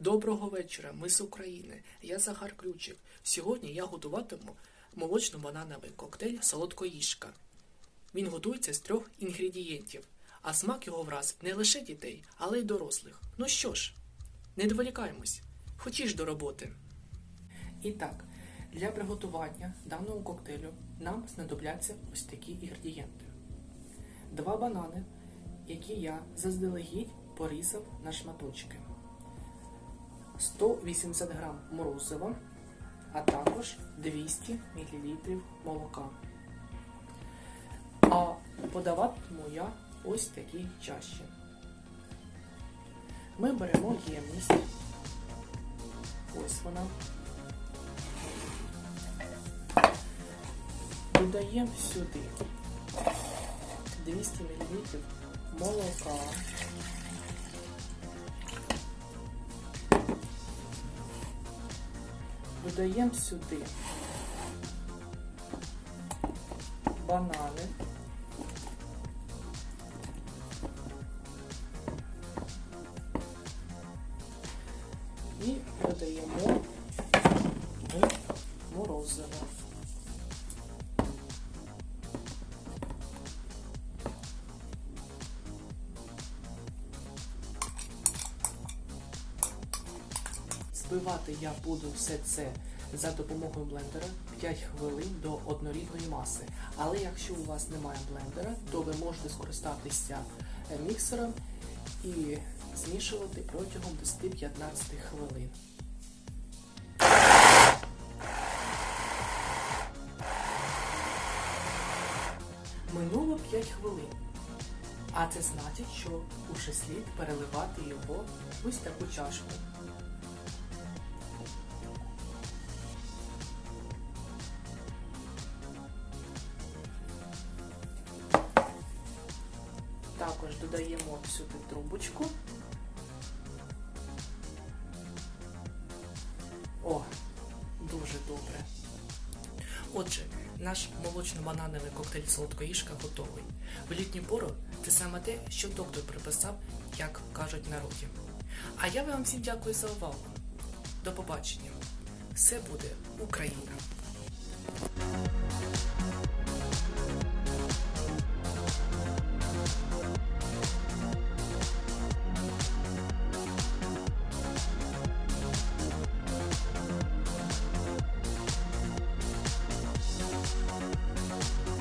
Доброго вечора, ми з України. Я Захар Ключик. Сьогодні я готуватиму молочно-банановий коктейль солодкоїжка. Він готується з трьох інгредієнтів, а смак його вразить не лише дітей, але й дорослих. Ну що ж, не доволікаємось, хочеш до роботи. І так, для приготування даного коктейлю нам знадобляться ось такі інгредієнти. Два банани, які я заздалегідь порізав на шматочки. 180 грам морозива, а також 200 мл молока. А подаватиму я ось такі чаші. Ми беремо ємність. Ось вона. Додаємо сюди 200 мл молока. Додаємо сюди банани. І додаємо морозиво. Збивати я буду все це за допомогою блендера 5 хвилин до однорідної маси. Але якщо у вас немає блендера, то ви можете скористатися е, міксером і змішувати протягом 10-15 хвилин. Минуло 5 хвилин. А це значить, що уже слід переливати його в ось таку чашку. Також додаємо сюди трубочку. О, дуже добре. Отже, наш молочно-банановий коктейль солодкоїжка готовий. В літню пору це саме те, що доктор приписав, як кажуть народі. А я вам всім дякую за увагу. До побачення. Все буде Україна!